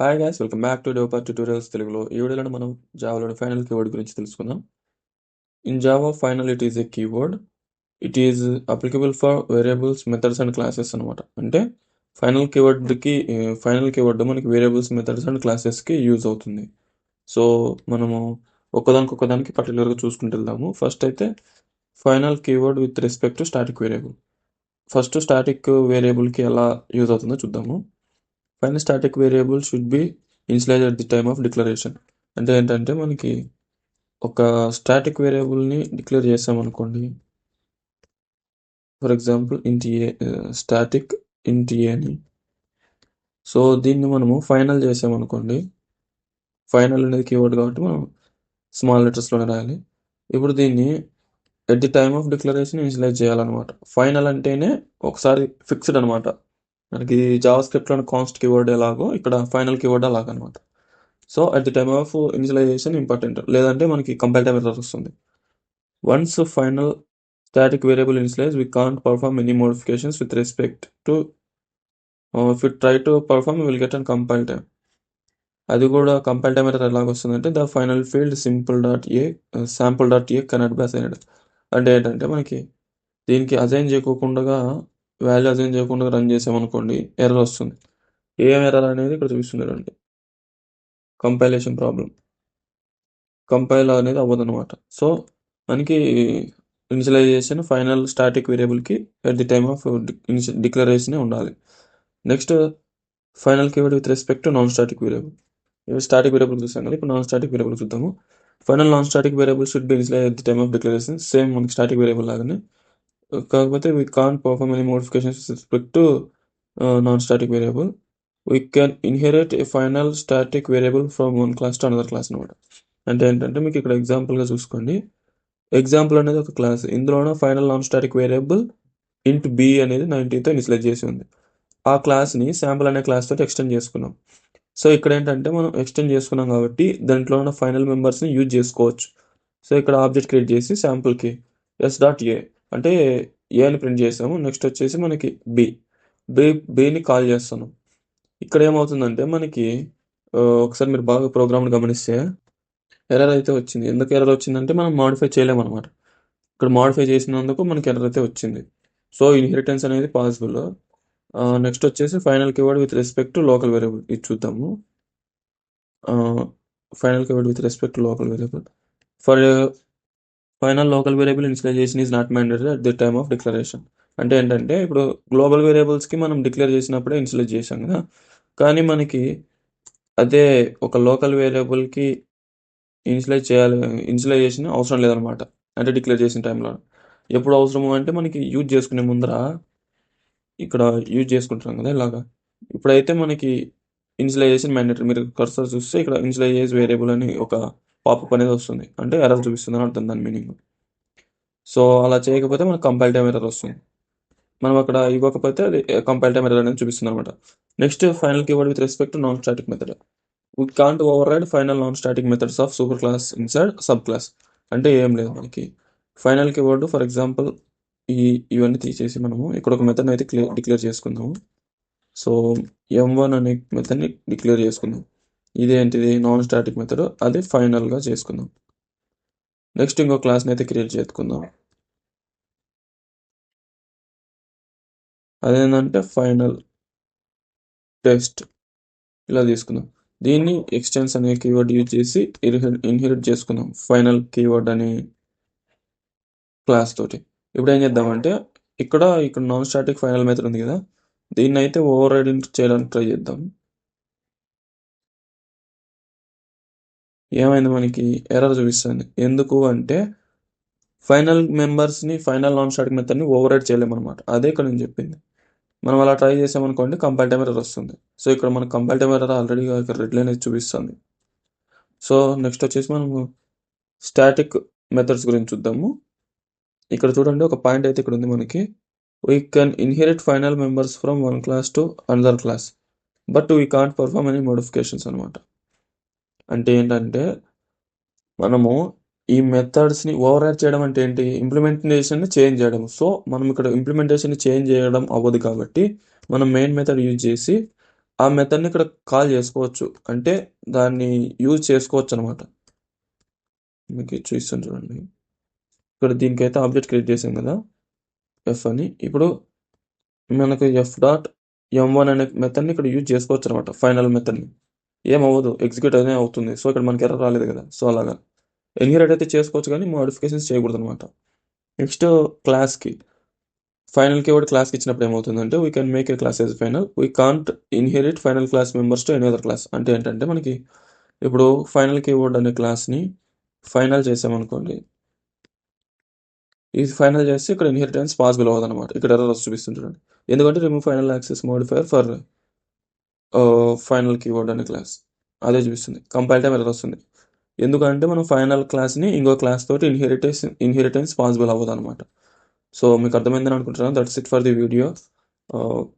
Hi guys welcome back to developer tutorials తెలుగులో ఈ వీడియోలో మనం జావాలోని ఫైనల్ కీవర్డ్ గురించి తెలుసుకుందాం. In Java final it is a keyword it is applicable for variables methods and classes అనమాట అంటే ఫైనల్ కీవర్డ్కి ఫైనల్ కీవర్డ్ మనకి వేరియబుల్స్ మెథడ్స్ అండ్ క్లాసెస్కి యూజ్ అవుతుంది. సో మనము ఒక్కదానికి ఒక్కదానికి పర్టికులర్గా చూసుకుంటూ వెళ్దాము. ఫస్ట్ అయితే final keyword with respect to static variable first static వేరియబుల్కి ఎలా యూజ్ అవుతుందో చూద్దాము. Final static variable should be initialise at the time of declaration అంటే ఏంటంటే మనకి ఒక స్టాటిక్ వేరియబుల్ని డిక్లేర్ చేసామనుకోండి for example int a static ఇంట్ ఏ అని. సో దీన్ని మనము ఫైనల్ చేసామనుకోండి ఫైనల్ అనేది కీవర్డ్ కాబట్టి మనం స్మాల్ లెటర్స్లోనే రాయాలి. ఇప్పుడు దీన్ని at the time of declaration initialise చేయాలన్నమాట. ఫైనల్ అంటేనే ఒకసారి ఫిక్స్డ్ అనమాట మనకి జావా స్క్రిప్ట్లోని కాన్స్ట్ కీవర్డ్ ఎలాగో ఇక్కడ ఫైనల్ కీవర్డ్ అలాగనమాట. So at the time of initialisation important లేదంటే మనకి కంపైల్ ఎర్రర్ వస్తుంది. Once final static variable initialise we can't perform any modifications with respect to if you try to perform will get and compile time అది కూడా compile time error ఎలాగ వస్తుందంటే the final field simple dot a sample dot a cannot be assigned అంటే ఏంటంటే మనకి దీనికి assign చేయకోకుండా value assign చేయకుండా రన్ చేసామనుకోండి ఎర్రర్ వస్తుంది. ఏం ఎర్రర్ అనేది ఇక్కడ చూపిస్తుంది కంపైలేషన్ ప్రాబ్లం కంపైల్ అనేది అవ్వదు అనమాట సో మనకి initialisation final static వేరియబుల్కి at the time of declaration ఉండాలి. Next final keyword with respect to non static variable ఇవి స్టాటిక్ వేరియబుల్ చూసాం కదా ఇప్పుడు నాన్ స్టాటిక్ వేరియబుల్ చూద్దాము. Final non static variable should be initialise at the time of declaration same మనకి static variable లాగానే కాకపోతే we can't perform any modifications respect to non static variable we can inherit a final static variable from one class to another class అనమాట అంటే ఏంటంటే మీకు ఇక్కడ ఎగ్జాంపుల్గా చూసుకోండి. ఎగ్జాంపుల్ అనేది ఒక class ఇందులోనూ final non static variable int b అనేది నైన్టీతో ఇనిషియలైజ్ చేసి ఉంది. ఆ క్లాస్ని శాంపుల్ అనే క్లాస్ తోటి ఎక్స్టెండ్ చేసుకున్నాం. సో ఇక్కడ ఏంటంటే మనం ఎక్స్టెండ్ చేసుకున్నాం కాబట్టి దాంట్లో ఉన్న ఫైనల్ మెంబర్స్ని యూజ్ చేసుకోవచ్చు. సో ఇక్కడ ఆబ్జెక్ట్ క్రియేట్ చేసి శాంపుల్కి ఎస్ డాట్ ఏ అంటే ఏ అని ప్రింట్ చేసాము. నెక్స్ట్ వచ్చేసి మనకి బి బి బిని కాల్ చేస్తాను ఇక్కడ ఏమవుతుందంటే మనకి ఒకసారి మీరు బాగా ప్రోగ్రామ్ని గమనిస్తే ఎర్రర్ అయితే వచ్చింది. ఎందుకు ఎర్రర్ వచ్చిందంటే మనం మాడిఫై చేయలేము అనమాట ఇక్కడ మాడిఫై చేసినందుకు మనకి ఎర్రర్ అయితే వచ్చింది. సో ఇన్హెరిటెన్స్ అనేది పాసిబుల్ నెక్స్ట్ వచ్చేసి final keyword with respect to local variable ఇది చూద్దాము. Final keyword with respect to local variable for final local variable initialisation is not mandatory at the time of declaration అంటే ఏంటంటే ఇప్పుడు global వేరియబుల్స్కి మనం declare చేసినప్పుడే ఇన్స్టలైజ్ చేసాం కదా. కానీ మనకి అదే ఒక లోకల్ వేరియబుల్కి ఇన్స్టలైజ్ చేయాలి ఇన్స్టలైజేషన్ అవసరం లేదనమాట అంటే డిక్లేర్ చేసిన టైంలో ఎప్పుడు అవసరము అంటే మనకి యూజ్ చేసుకునే ముందర ఇక్కడ యూజ్ చేసుకుంటాం కదా ఇలాగా. ఇప్పుడైతే మనకి ఇన్స్టలైజేషన్ మ్యాండేటరీ మీరు కర్సర్ చూస్తే ఇక్కడ ఇన్స్టలైజేషన్ వేరియబుల్ అని ఒక పాపప్ అనేది వస్తుంది. అంటే ఎర్రర్ చూపిస్తుంది అని అర్థం దాని మీనింగ్ సో అలా చేయకపోతే మనకు కంపైల్ టైం ఎర్రర్ వస్తుంది. మనం అక్కడ ఇవ్వకపోతే అది కంపైల్ టైం ఎర్రర్ అనేది చూపిస్తుంది అనమాట next final keyword with respect to non static method we can't override final non static methods of super class inside sub class అంటే ఏం లేదు మనకి. ఫైనల్ కీవర్డ్ ఫర్ ఎగ్జాంపుల్ ఈ ఇవన్నీ తీసేసి మనము ఇక్కడ ఒక మెథడ్ అయితే క్లియర్ డిక్లేర్ చేసుకుందాము. సో ఎం వన్ అనే మెథడ్ని డిక్లేర్ చేసుకుందాం ఇదేంటిది? Non static method. అది ఫైనల్గా చేసుకుందాం. నెక్స్ట్ ఇంకో క్లాస్ని అయితే క్రియేట్ చేసుకుందాం. అదేంటంటే ఫైనల్ టెస్ట్ ఇలా తీసుకుందాం. దీన్ని ఎక్స్టెన్స్ అనే కీవర్డ్ యూజ్ చేసి ఇన్హెరిట్ చేసుకుందాం. ఫైనల్ కీవర్డ్ అనే క్లాస్ తోటి. ఇప్పుడు ఏం చేద్దామంటే ఇక్కడ ఇక్కడ నాన్ స్టాటిక్ ఫైనల్ మెథడ్ ఉంది కదా. దీన్ని అయితే ఓవర్ రైడింగ్ చేయడానికి ట్రై చేద్దాం. ఏమైంది మనకి? ఎర్రర్ చూపిస్తుంది. ఎందుకు అంటే ఫైనల్ మెంబర్స్ని ఫైనల్ నాన్ స్టాటిక్ మెథడ్ని ఓవర్ రైడ్ చేయలేమన్నమాట. అదే ఇక్కడ నేను చెప్పింది. మనం అలా ట్రై చేసామనుకోండి కంపైల్ ఎర్రర్ వస్తుంది. సో ఇక్కడ మనకు కంపైల్ ఎర్రర్ ఆల్రెడీ ఇక్కడ రెడ్ లైన్ చూపిస్తుంది. సో నెక్స్ట్ వచ్చేసి మనము స్టాటిక్ మెథడ్స్ గురించి చూద్దాము. ఇక్కడ చూడండి ఒక పాయింట్ అయితే ఇక్కడ ఉంది మనకి. We can inherit final members from one class to another class but we can't perform any modifications అనమాట అంటే ఏంటంటే మనము ఈ మెథడ్స్ని ఓవర్ చేయడం అంటే ఏంటి? ఇంప్లిమెంటేషన్ చేంజ్ చేయడం. సో మనం ఇక్కడ ఇంప్లిమెంటేషన్ చేంజ్ చేయడం అవ్వదు కాబట్టి మనం మెయిన్ మెథడ్ యూజ్ చేసి ఆ మెథడ్ని ఇక్కడ కాల్ చేసుకోవచ్చు. అంటే దాన్ని యూజ్ చేసుకోవచ్చు అనమాట మీకు ఇది చూస్తాను చూడండి. ఇక్కడ దీనికైతే ఆబ్జెక్ట్ క్రియేట్ చేసాం కదా. ఎఫ్ అని. ఇప్పుడు మనకు ఎఫ్ డాట్ ఎం వన్ అనే మెథడ్ని ఇక్కడ యూజ్ చేసుకోవచ్చు అనమాట ఫైనల్ మెథడ్ని ఏమవ్వదు. ఎగ్జిక్యూట్ అనే అవుతుంది. సో ఇక్కడ మనకి ఎర్ర రాలేదు కదా. సో అలాగా. ఎన్హిరేట్ అయితే చేసుకోవచ్చు కానీ మోడిఫికేషన్స్ చేయకూడదు అనమాట నెక్స్ట్ క్లాస్కి ఫైనల్ కీవర్డ్ క్లాస్కి ఇచ్చినప్పుడు ఏమవుతుందంటే we can make a class as final we can't inherit final class members to any other class అంటే ఏంటంటే మనకి ఇప్పుడు ఫైనల్ కీవర్డ్ అనే క్లాస్ని ఫైనల్ చేసామనుకోండి. ఇది ఫైనల్ చేస్తే ఇక్కడ ఇన్హెరిటెన్స్ పాసిబుల్ అవ్వదు అనమాట ఇక్కడ ఎర్రర్ చూపిస్తుంది చూడండి. ఎందుకంటే remove final access modifier for final keyword అనే క్లాస్ అదే చూపిస్తుంది. కంపైల్ టైం ఎర్రర్ వస్తుంది? ఎందుకంటే మనం ఫైనల్ క్లాస్ని ఇంకో క్లాస్ తోటి ఇన్హెరిటెన్స్ ఇన్హెరిటెన్స్ పాసిబుల్ అవ్వదు అనమాట సో మీకు అర్థమైందని అనుకుంటున్నాను. That's it for the video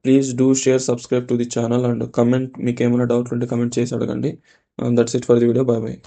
please do share subscribe to the channel and comment మీకు ఏమైనా డౌట్లు ఉంటే కమెంట్ చేసి అడగండి. That's it for the video bye bye